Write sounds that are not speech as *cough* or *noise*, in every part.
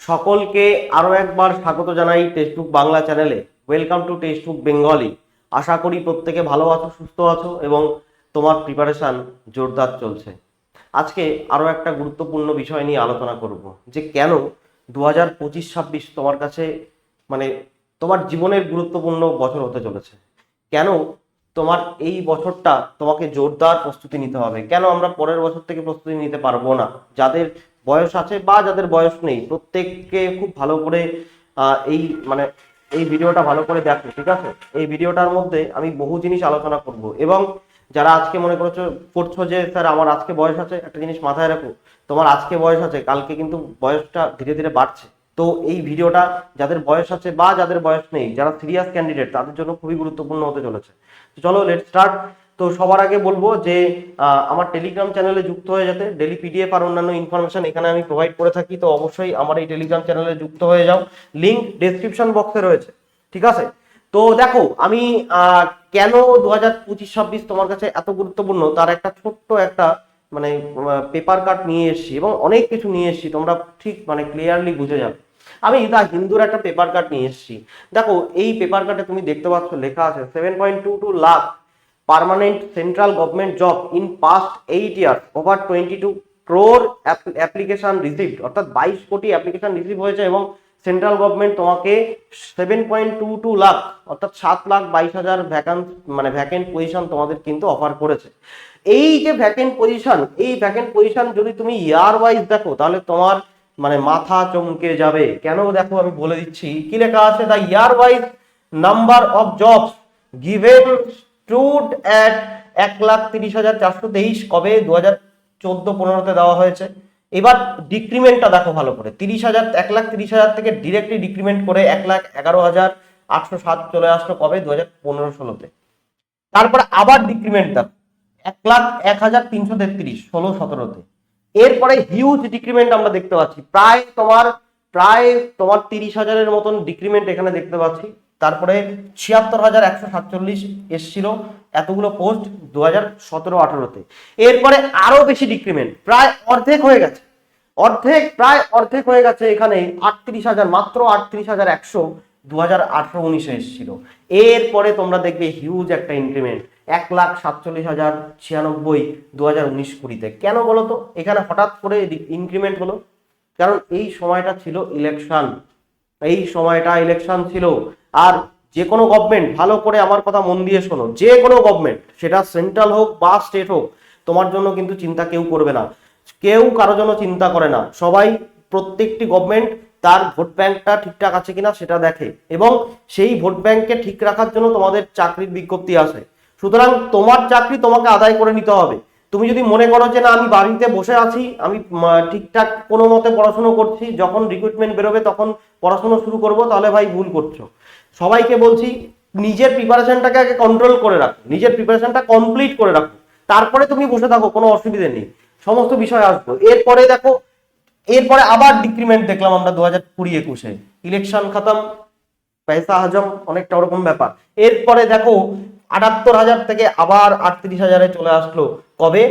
সকলকে আরও একবার স্বাগত জানাই টেক্সটবুক বাংলা চ্যানেলে। ওয়েলকাম টু টেক্সটবুক বেঙ্গলি আশা করি প্রত্যেকে ভালো আছো, সুস্থ আছো এবং তোমার প্রিপারেশন জোরদার চলছে। আজকে আরও একটা গুরুত্বপূর্ণ বিষয় নিয়ে আলোচনা করব, যে কেন দু হাজার পঁচিশ ছাব্বিশ তোমার কাছে মানে তোমার জীবনের গুরুত্বপূর্ণ বছর হতে চলেছে। কেন তোমার এই বছরটা তোমাকে জোরদার প্রস্তুতি নিতে হবে? কেন আমরা পরের বছর থেকে প্রস্তুতি নিতে পারব না? যাদের বয়স আছে বা যাদের বয়স নেই, প্রত্যেককে খুব ভালো করে এই মানে এই ভিডিওটা ভালো করে দেখো, ঠিক আছে? এই ভিডিওটার মধ্যে আমি বহু জিনিস আলোচনা করব এবং যারা আজকে মনে করছ করছ যে, স্যার, আমার আজকে বয়স আছে, একটা জিনিস মাথায় রাখো, তোমার আজকে বয়স আছে, কালকে কিন্তু বয়সটা ধীরে ধীরে বাড়ছে। তো এই ভিডিওটা যাদের বয়স আছে বা যাদের বয়স নেই, যারা সিরিয়াস ক্যান্ডিডেট তাদের জন্য খুবই গুরুত্বপূর্ণ হতে চলেছে। তো চলো লেট স্টার্ট তো সবার আগে বলব যে আমার টেলিগ্রাম চ্যানেলে যুক্ত হয়ে যেতে ডেলি পিডিএফ আর অন্যান্য ইনফরমেশন এখানে আমি প্রোভাইড করে থাকি, তো অবশ্যই আমার এই টেলিগ্রাম চ্যানেলে যুক্ত হয়ে যাও। লিংক ডেসক্রিপশন বক্সে রয়েছে, ঠিক আছে? তো দেখো, আমি কেন দু হাজার পঁচিশ ছাব্বিশ তোমার কাছে এত গুরুত্বপূর্ণ? তার একটা ছোট্ট একটা মানে পেপার কাট নিয়ে এসেছি এবং অনেক কিছু নিয়ে এসেছি, তোমরা ঠিক মানে ক্লিয়ারলি বুঝে যাবে। আমি দা হিন্দুর একটা পেপার কাট নিয়ে এসেছি। দেখো, এই পেপার কাটে তুমি দেখতে পাচ্ছ লেখা আছে seven point two two lakh permanent central government job in past eight years over twenty two crore application received অর্থাৎ বাইশ কোটি অ্যাপ্লিকেশন রিসিভ হয়েছে এবং সেন্ট্রাল গভর্নমেন্ট তোমাকে seven point two two lakh অর্থাৎ সাত লাখ বাইশ হাজার ভ্যাকান্ট মানে ভ্যাকেন্ট পজিশন তোমাদের কিন্তু অফার করেছে। এই যে ভ্যাকেন্ট পজিশন এই ভ্যাকেন্ট পজিশন যদি তুমি ইয়ার ওয়াইজ দেখো, তাহলে তোমার মানে মাথা চমকে যাবে। কেন দেখো আমি বলে দিচ্ছি, কি লেখা আছে? The year wise number of jobs given stood at এক লাখ তিরিশ হাজার চারশো তেইশ কবে? দু হাজার চোদ্দ পনেরোতে দেওয়া হয়েছে। এবার ডিক্রিমেন্টটা দেখো ভালো করে। তিরিশ হাজার, এক লাখ তিরিশ হাজার থেকে ডিরেক্টলি ডিক্রিমেন্ট করে এক লাখ এগারো হাজার আটশো সাত চলে আসলো কবে? দু হাজার পনেরো ষোলোতে। তারপরে আবার ডিক্রিমেন্ট দেখো। এক লাখ এক হাজার তিনশো তেত্রিশ, ষোলো সতেরোতে। এরপরে হিউজ ডিক্রিমেন্ট আমরা দেখতে পাচ্ছি। প্রায় তোমার প্রায় তোমার তিরিশ হাজারের মতন ডিক্রিমেন্ট এখানে দেখতে পাচ্ছি। তারপরে ছিয়াত্তর হাজার একশো সাতচল্লিশ এসছিল এতগুলো পোস্ট দু হাজার সতেরো আঠারোতে। এরপরে আরও বেশি ডিক্রিমেন্ট প্রায় অর্ধেক হয়ে গেছে। অর্ধেক, প্রায় অর্ধেক হয়ে গেছে এখানে আটত্রিশ হাজার, মাত্র আটত্রিশ হাজার একশো দু হাজার আঠারো উনিশে এসেছিল। এরপরে তোমরা দেখবে হিউজ একটা ইনক্রিমেন্ট এক লাখ সাতচল্লিশ হাজার ছিয়ানব্বই দু হাজার উনিশ কুড়িতে। কেন বলো তো? এখানে হঠাৎ করে ইনক্রিমেন্ট হলো। কারণ এই সময়টা ছিল ইলেকশন এই সময়টা ইলেকশন ছিল। আর যে কোনো গভর্নমেন্ট ভালো করে আমার কথা মন দিয়ে শোনো। যে কোনো গভর্নমেন্ট সেটা সেন্ট্রাল হোক বা স্টেট হোক, তোমার জন্য কিন্তু চিন্তা কেউ করবে না। কেউ কারও জন্য চিন্তা করে না। সবাই, প্রত্যেকটি গভর্নমেন্ট তার ভোট ব্যাংকটা ঠিকঠাক আছে কিনা সেটা দেখে। এবং সেই ভোট ব্যাংককে ঠিক রাখার জন্য তোমাদের চাকরির বিজ্ঞপ্তি আসে। সুতরাং তোমার চাকরি তোমাকে আদায় করে নিতে হবে। তুমি যদি মনে করো যে, না, আমি বাড়িতে বসে আছি, আমি ঠিকঠাক কোনো মতে পড়াশুনো করছি, যখন রিক্রুটমেন্ট বেরোবে তখন পড়াশুনো শুরু করব, তাহলে ভাই ভুল করছ। সবাইকে বলছি, নিজের প্রিপারেশনটাকে আগে কন্ট্রোল করে রাখো, নিজের প্রিপারেশনটা কমপ্লিট করে রাখো। তারপরে তুমি বসে থাকো, কোনো অসুবিধে নেই। সমস্ত বিষয় আসব। এরপরে দেখো, এরপরে আবার ডিক্রিমেন্ট দেখলাম আমরা দু হাজার কুড়ি একুশে। ইলেকশন খতম, পয়সা হজম অনেকটা ওরকম ব্যাপার। এরপরে দেখো, আটাত্তর হাজার থেকে আবার আটত্রিশ হাজারে চলে আসলো। কবে?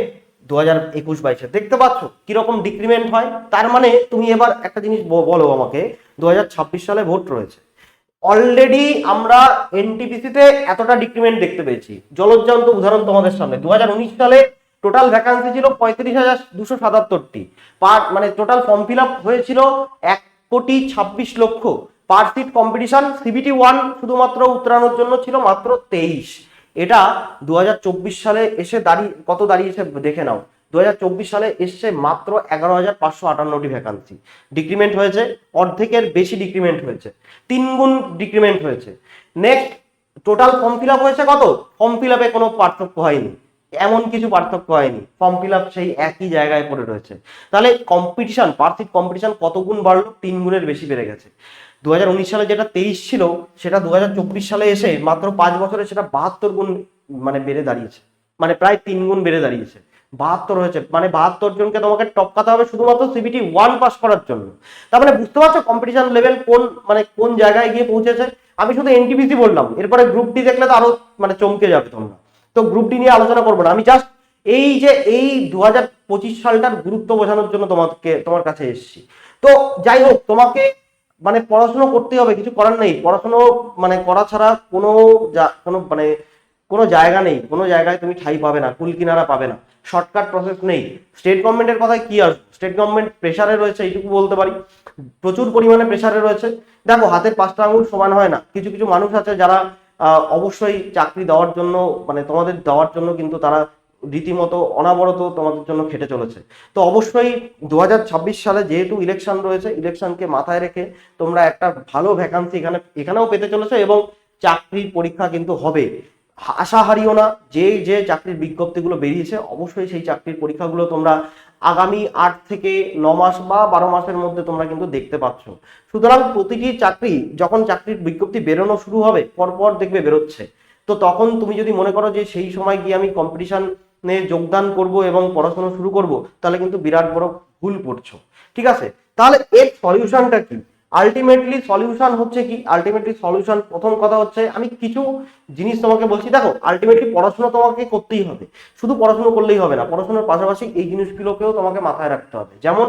দু হাজার একুশ বাইশে। দেখতে পাচ্ছ কীরকম ডিক্রিমেন্ট হয়? তার মানে তুমি এবার একটা জিনিস বলো আমাকে, দু হাজার ছাব্বিশ সালে ভোট রয়েছে। অলরেডি আমরা এনটিপিসিতে এতটা ডিক্রিমেন্ট দেখতে পেয়েছি। জলজ্জান্ত উদাহরণ তোমাদের সামনে। দু হাজার উনিশ সালে টোটাল ভ্যাকান্সি ছিল পঁয়ত্রিশ হাজার দুশো সাতাত্তরটি। পার মানে টোটাল ফর্ম ফিল আপ হয়েছিল এক কোটি ছাব্বিশ লক্ষ। Per seat competition CBT one শুধুমাত্র উত্তরানোর জন্য ছিল মাত্র তেইশ। এটা দু হাজার চব্বিশ সালে এসে দাঁড়িয়ে, কত দাঁড়িয়েছে দেখে নাও। দুই হাজার চব্বিশ সালে এসছে মাত্র এগারো হাজার পাঁচশো আটান্নটি ভ্যাকান্সি ডিক্রিমেন্ট হয়েছে, অর্ধেকের বেশি ডিক্রিমেন্ট হয়েছে তিন গুণ ডিক্রিমেন্ট হয়েছে। Next total form fill up হয়েছে কত? ফর্ম ফিল আপে কোনো পার্থক্য হয়নি, এমন কিছু পার্থক্য হয়নি। ফর্ম ফিল আপ সেই একই জায়গায় পড়ে রয়েছে। তাহলে কম্পিটিশন পার্থিব কম্পিটিশন কত গুণ বাড়লো? তিন গুণের বেশি বেড়ে গেছে। দুই হাজার উনিশ সালে যেটা তেইশ ছিল, সেটা দু হাজার চব্বিশ সালে এসে মাত্র পাঁচ বছরে সেটা বাহাত্তর গুণ মানে বেড়ে দাঁড়িয়েছে। মানে প্রায় তিন গুণ বেড়ে দাঁড়িয়েছে। বাহাত্তর হয়েছে। মানে বাহাত্তর জনকে তোমাকে টপকাতে হবে শুধুমাত্র সিবিটি ওয়ান পাস করার জন্য। তার মানে বুঝতে পারছ কম্পিটিশন লেভেল কোন মানে কোন জায়গায় গিয়ে পৌঁছেছে? আমি শুধু এনটিপিসি বললাম। এরপরে গ্রুপ ডি দেখলে তো আরও মানে চমকে যাবে তোমরা। তো গ্রুপ ডি নিয়ে আলোচনা করব না। আমি জাস্ট এই যে, এই দু হাজার পঁচিশ সালটার গুরুত্ব বোঝানোর জন্য তোমাকে, তোমার কাছে এসেছি। তো যাই হোক, তোমাকে মানে পড়াশোনা করতে হবে, কিছু করার নেই। পড়াশোনা মানে করা ছাড়া কোনো যা- কোনো মানে কোনো জায়গা নেই, কোনো জায়গায় তুমি ঠাই পাবে না, কুল কিনারা পাবে না। শর্টকাট প্রসেস নেই। স্টেট গভর্নমেন্টের কথায় কি আসবে স্টেট গভর্নমেন্ট প্রেসারে রয়েছে, এইটুকু বলতে পারি। প্রচুর পরিমাণে প্রেসারে রয়েছে। দেখো, হাতের পাঁচটা আঙুল সমান হয় না। কিছু কিছু মানুষ আছে যারা অবশ্যই চাকরি দেওয়ার জন্য মানে তোমাদের দেওয়ার জন্য কিন্তু তারা রীতিমতো অনাবরত তোমাদের জন্য খেটে চলেছে। তো অবশ্যই দু হাজার ছাব্বিশ সালে যেহেতু ইলেকশন রয়েছে ইলেকশনকে মাথায় রেখে তোমরা একটা ভালো ভ্যাকান্সি এখানে, এখানেও পেতে চলেছে এবং চাকরির পরীক্ষা কিন্তু হবে। আশা হারিও না। যে যে চাকরির বিজ্ঞপ্তিগুলো বেরিয়েছে, অবশ্যই সেই চাকরির পরীক্ষাগুলো তোমরা আগামী আট থেকে ন মাস বা বারো মাসের মধ্যে তোমরা কিন্তু দেখতে পাচ্ছ। সুতরাং প্রতিটি চাকরি, যখন চাকরির বিজ্ঞপ্তি বেরোনো শুরু হবে, পরপর দেখবে বেরোচ্ছে। তো তখন তুমি যদি মনে করো যে, সেই সময় গিয়ে আমি কম্পিটিশনে যোগদান করব এবং পড়াশোনা শুরু করব, তাহলে কিন্তু বিরাট বড় ভুল করছ ঠিক আছে? তাহলে এর সলিউশনটা কি? আলটিমেটলি সলিউশন হচ্ছে কি? আলটিমেটলি সলিউশন প্রথম কথা হচ্ছে, আমি কিছু জিনিস তোমাকে বলছি, দেখো আলটিমেটলি পড়াশোনা তোমাকে করতেই হবে। শুধু পড়াশোনা করলেই হবে না, পড়াশোনার পাশাপাশি এই জিনিসগুলোকেও তোমাকে মাথায় রাখতে হবে। যেমন,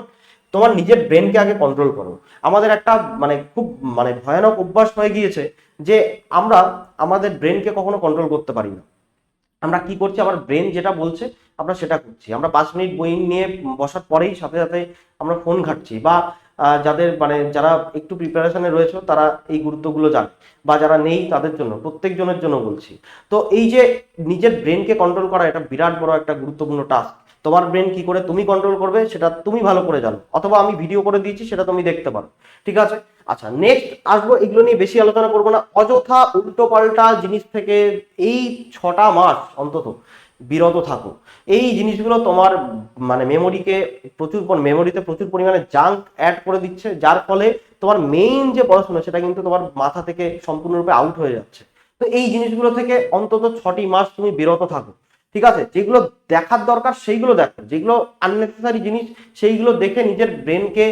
তোমার নিজের ব্রেনকে আগে কন্ট্রোল করো। আমাদের একটা মানে খুব মানে ভয়ানক অভ্যাস হয়ে গিয়েছে যে আমরা আমাদের ব্রেনকে কখনো কন্ট্রোল করতে পারি না। আমরা কি করছি? আমার ব্রেন যেটা বলছে, আমরা সেটা করছি। আমরা পাঁচ মিনিট বই নিয়ে বসার পরেই সাথে সাথে আমরা ফোন ঘাটছি বা যাদের মানে যারা একটু প্রিপারেশনে রয়েছে, তারা এই গুরুত্বগুলো জানে বা যারা নেই তাদের জন্য, প্রত্যেকজনের জন্য বলছি। তো এই যে নিজের ব্রেনকে কন্ট্রোল করা এটা বিরাট বড় একটা গুরুত্বপূর্ণ টাস্ক তোমার ব্রেন কি করে তুমি কন্ট্রোল করবে, সেটা তুমি ভালো করে জানো। অথবা আমি ভিডিও করে দিয়েছি, সেটা তুমি দেখতে পারো। ঠিক আছে? আচ্ছা নেক্সট আসব, এগুলো নিয়ে বেশি আলোচনা করব না। অযথা উল্টো পাল্টা জিনিস থেকে এই ছটা মাস অন্তত বিরত থাকো। এই জিনিসগুলো তোমার মানে মেমোরিকে প্রচুর মেমোরিতে প্রচুর পরিমাণে জাঙ্ক অ্যাড করে দিচ্ছে, যার ফলে তোমার মেইন যে পড়াশোনা, সেটা কিন্তু তোমার মাথা থেকে সম্পূর্ণরূপে আউট হয়ে যাচ্ছে। তো এই জিনিসগুলো থেকে অন্তত ছটি মাস তুমি বিরত থাকো, ঠিক আছে? যেগুলো দেখার দরকার, সেইগুলো দেখো। যেগুলো আননেসেসারি জিনিস, সেইগুলো দেখে নিজের ব্রেনকে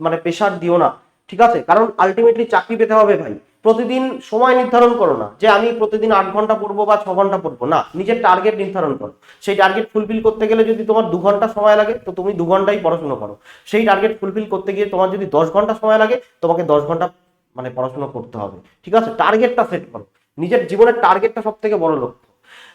মানে প্রেশার দিও না, ঠিক আছে? কারণ আলটিমেটলি চাকরি পেতে হবে ভাই। প্রতিদিন সময় নির্ধারণ করো না। যে আমি প্রতিদিন আট ঘণ্টা পড়ব বা ছ ঘণ্টা পড়ব, না। নিজের টার্গেট নির্ধারণ করো। সেই টার্গেট ফুলফিল করতে গেলে যদি তোমার দু ঘণ্টা সময় লাগে, তো তুমি দু ঘন্টাই পড়াশোনা করো। সেই টার্গেট ফুলফিল করতে গিয়ে তোমার যদি দশ ঘণ্টা সময় লাগে, তোমাকে দশ ঘণ্টা মানে পড়াশোনা করতে হবে। ঠিক আছে? টার্গেটটা সেট করো। নিজের জীবনের টার্গেটটা সব থেকে বড় লক্ষ্য।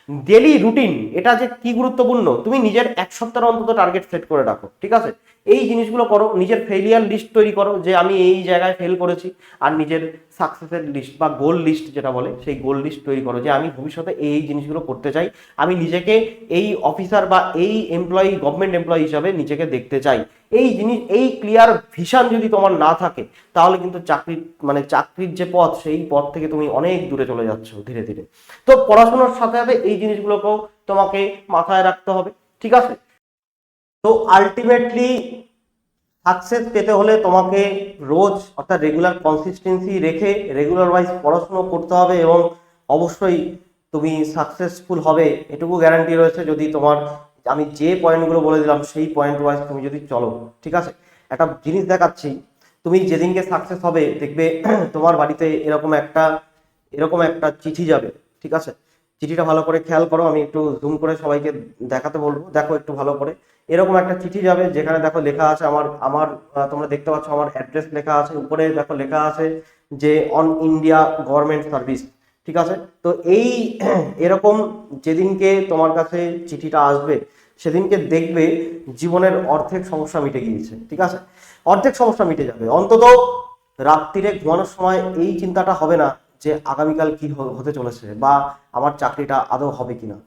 ডেলি রুটিন এটা যে কি গুরুত্বপূর্ণ, তুমি নিজের এক সপ্তাহের অন্তত টার্গেট সেট করে রাখো, ঠিক আছে? এই জিনিসগুলো করো, নিজের ফেলিয়ার লিস্ট তৈরি করো, যে আমি এই জায়গায় ফেল করেছি, আর নিজের সাকসেসের লিস্ট বা গোল লিস্ট যেটা বলে, সেই গোল লিস্ট তৈরি করো, যে আমি ভবিষ্যতে এই জিনিসগুলো করতে চাই, আমি নিজেকে এই অফিসার বা এই এমপ্লয়ি গভর্নমেন্ট এমপ্লয়ি হিসাবে নিজেকে দেখতে চাই। এই জিনিস, এই ক্লিয়ার ভিশন যদি তোমার না থাকে, তাহলে কিন্তু চাকরির মানে চাকরির যে পথ, সেই পথ থেকে তুমি অনেক দূরে চলে যাচ্ছ ধীরে ধীরে। তো পড়াশোনার সাথে সাথে এই জিনিসগুলোকেও তোমাকে মাথায় রাখতে হবে, ঠিক আছে? তো আলটিমেটলি সাকসেস পেতে হলে তোমাকে রোজ অর্থাৎ রেগুলার কনসিস্টেন্সি রেখে রেগুলার ওয়াইজ পড়াশুনো করতে হবে এবং অবশ্যই তুমি সাকসেসফুল হবে, এটুকু গ্যারান্টি রয়েছে যদি তোমার, আমি যে পয়েন্টগুলো বলে দিলাম সেই পয়েন্ট ওয়াইজ তুমি যদি চলো, ঠিক আছে? একটা জিনিস দেখাচ্ছি, তুমি যেদিনকে সাকসেস হবে দেখবে তোমার বাড়িতে এরকম একটা এরকম একটা চিঠি যাবে, ঠিক আছে? চিঠিটা ভালো করে খেয়াল করো, আমি একটু জুম করে সবাইকে দেখাতে বলব। দেখো একটু ভালো করে। এরকম একটা চিঠি যাবে, যেখানে দেখো লেখা আছে আমার আমার তোমরা দেখতে পাচ্ছ আমার অ্যাড্রেস লেখা আছে। উপরে দেখো লেখা আছে যে অন ইন্ডিয়া গভর্নমেন্ট সার্ভিস ঠিক আছে? তো এই *clears throat* এরকম যেদিনকে তোমার কাছে চিঠিটা আসবে, সেদিনকে দেখবে জীবনের অর্ধেক সমস্যা মিটে গিয়েছে, ঠিক আছে? অর্ধেক সমস্যা মিটে যাবে। অন্তত রাত্রিরে ঘুমানোর সময় এই চিন্তাটা হবে না। যে আগামীকাল কি হতে চলেছে বা আমার চাকরিটা আদৌ হবে কিনা।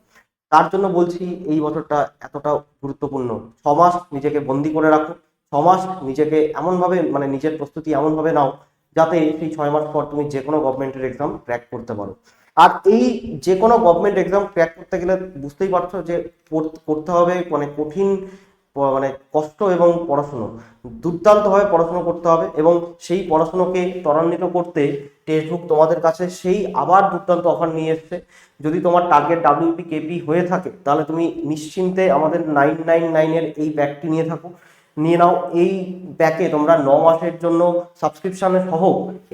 তার জন্য বলছি এই বছরটা এতটা গুরুত্বপূর্ণ। ছ মাস নিজেকে বন্দি করে রাখো। ছ মাস নিজেকে এমনভাবে মানে নিজের প্রস্তুতি এমনভাবে নাও যাতে সেই ছয় মাস পর তুমি যে কোনো গভর্নমেন্টের এক্সাম ক্র্যাক করতে পারো। আর এই যে কোনো গভর্নমেন্ট এক্সাম ক্র্যাক করতে গেলে বুঝতেই পারছ যে পড়- করতে হবে মানে কঠিন মানে কষ্ট এবং পড়াশুনো। দুর্দান্তভাবে পড়াশুনো করতে হবে এবং সেই পড়াশুনোকে ত্বরান্বিত করতে টেক্সটবুক তোমাদের কাছে সেই আবার দুর্দান্ত অফার নিয়ে এসছে। যদি তোমার টার্গেট ডাব্লিউপি কেপি হয়ে থাকে, তাহলে তুমি নিশ্চিন্তে আমাদের নাইন নাইন নাইনের এই ব্যাগটি নিয়ে থাকো। নিয়ে নাও, এই ব্যাকে তোমরা ন মাসের জন্য সাবস্ক্রিপশনের সহ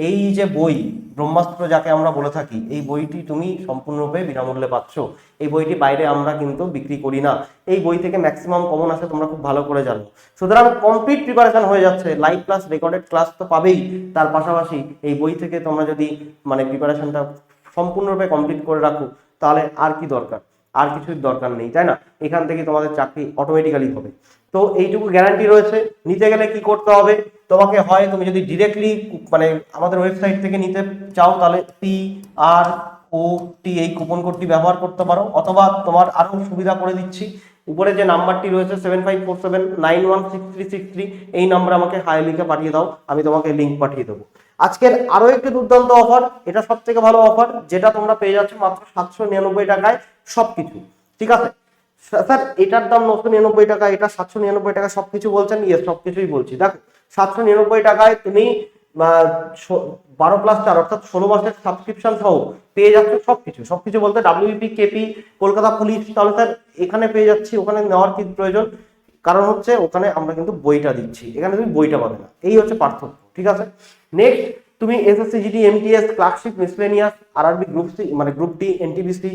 এই যে বই ব্রহ্মাস্ত্র যাকে আমরা বলে থাকি, এই বইটি তুমি সম্পূর্ণরূপে বিনামূল্যে পাচ্ছ। এই বইটি বাইরে আমরা কিন্তু বিক্রি করি না। এই বই থেকে ম্যাক্সিমাম কমন আসে তোমরা খুব ভালো করে জানো। সুতরাং কমপ্লিট প্রিপারেশন হয়ে যাচ্ছে। লাইভ ক্লাস রেকর্ডেড ক্লাস তো পাবেই। তার পাশাপাশি এই বই থেকে তোমরা যদি মানে প্রিপারেশনটা সম্পূর্ণরূপে কমপ্লিট করে রাখো, তাহলে আর কি দরকার? আর কিছুর দরকার নেই, তাই না? এখান থেকে তোমাদের চাকরি অটোমেটিক্যালি হবে। তো এইটুকু গ্যারান্টি রয়েছে। নিতে গেলে কি করতে হবে? তোমাকে হয় তুমি যদি ডিরেক্টলি মানে আমাদের ওয়েবসাইট থেকে নিতে চাও, তাহলে পি আর ও টি এই কুপন কোডটি ব্যবহার করতে পারো। অথবা তোমার আরও সুবিধা করে দিচ্ছি। উপরে যে নাম্বারটি রয়েছে seven five four seven nine one six three six three এই নাম্বারে আমাকে হাই লিখে পাঠিয়ে দাও। আমি তোমাকে লিঙ্ক পাঠিয়ে দেবো। আজকের আরও একটি দুর্দান্ত অফার এটা সব থেকে ভালো অফার যেটা তোমরা পেয়ে যাচ্ছ মাত্র সাতশো নিরানব্বই টাকায় সবকিছু। ঠিক আছে? স্যার এটার দাম নশো নিরানব্বই টাকা, এটা সাতশো নিরানব্বই টাকা সব কিছু বলছেন? ইয়ে সব কিছুই বলছি। দেখো সাতশো নিরানব্বই টাকায় তুমি বারো প্লাস চার অর্থাৎ ষোলো মাসের সাবস্ক্রিপশন সহ পেয়ে যাচ্ছ সবকিছু। সবকিছু বলতে ডাব্লিউপি কেপি কলকাতা পুলিশ তাহলে স্যার এখানে পেয়ে যাচ্ছি, ওখানে নেওয়ার কি প্রয়োজন? কারণ হচ্ছে ওখানে আমরা কিন্তু বইটা দিচ্ছি, এখানে তুমি বইটা পাবে না। এই হচ্ছে পার্থক্য, ঠিক আছে? নেক্সট তুমি SSC GD MTS clerkship miscellaneous RRB group C মানে গ্রুপ ডি এনটিবিসি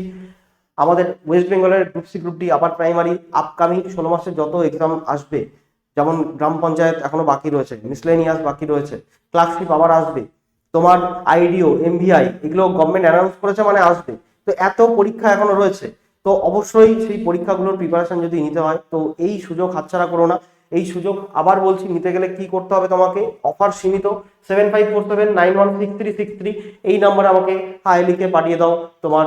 আমাদের ওয়েস্ট বেঙ্গলের group C group D upper primary upcoming ষোলো মাসের যত এক্সাম আসবে যেমন গ্রাম পঞ্চায়েত এখনও বাকি রয়েছে মিসলেনিয়াস বাকি রয়েছে ক্লার্কশিপ আবার আসবে, তোমার আইডিও এমভিআই এগুলো গভর্নমেন্ট অ্যানাউন্স করেছে মানে আসবে, তো এত পরীক্ষা এখনও রয়েছে, তো অবশ্যই সেই পরীক্ষাগুলোর প্রিপারেশন যদি নিতে হয়, তো এই সুযোগ হাতছাড়া করো না, এই সুযোগ আবার বলছি নিতে গেলে কি করতে হবে তোমাকে অফার সীমিত seven five four seven nine one six three six three এই নাম্বারে আমাকে হাই লিখে পাঠিয়ে দাও, তোমার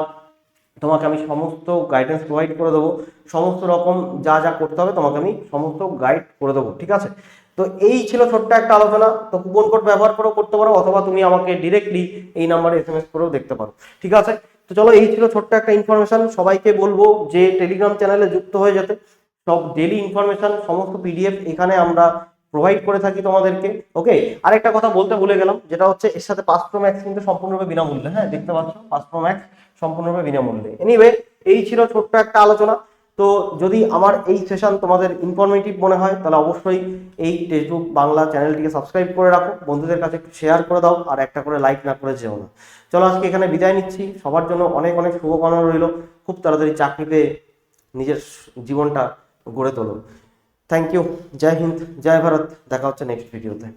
তোমাকে আমি সমস্ত গাইডেন্স প্রোভাইড করে দেবো। সমস্ত রকম যা যা করতে হবে তোমাকে আমি সমস্ত গাইড করে দেবো, ঠিক আছে? তো এই ছিল ছোট্ট একটা আলোচনা। তো কুপন কোড ব্যবহার করেও করতে পারো অথবা তুমি আমাকে ডিরেক্টলি এই নাম্বারে এস এম এস করেও দেখতে পারো, ঠিক আছে? তো চলো এই ছিল ছোট্ট একটা ইনফরমেশন সবাইকে বলব যে টেলিগ্রাম চ্যানেলে যুক্ত হয়ে যেতে। সব ডেলি ইনফরমেশন সমস্ত পিডিএফ এখানে আমরা প্রোভাইড করে থাকি তোমাদেরকে ওকে আরেকটা কথা বলতে ভুলে গেলাম, যেটা হচ্ছে এর সাথে পাঁচ প্রো ম্যাক্স কিন্তু সম্পূর্ণরূপে বিনামূল্যে হ্যাঁ দেখতে পাচ্ছ? পাঁচ প্রো ম্যাক্স সম্পূর্ণরূপে বিনামূল্যে। এনিওয়ে এই ছিল ছোট্ট একটা আলোচনা। তো যদি আমার এই সেশন তোমাদের ইনফরমেটিভ মনে হয়, তাহলে অবশ্যই এই টেক্সটবুক বাংলা চ্যানেলটিকে সাবস্ক্রাইব করে রাখো। বন্ধুদের কাছে একটু শেয়ার করে দাও, আর একটা করে লাইক না করে যেও না। চলো আজকে এখানে বিদায় নিচ্ছি। সবার জন্য অনেক অনেক শুভকামনা রইল। খুব তাড়াতাড়ি চাকরি পেয়ে নিজের জীবনটা গড়ে তোলো। থ্যাংক ইউ জয় হিন্দ, জয় ভারত। দেখা হচ্ছে নেক্সট ভিডিওতে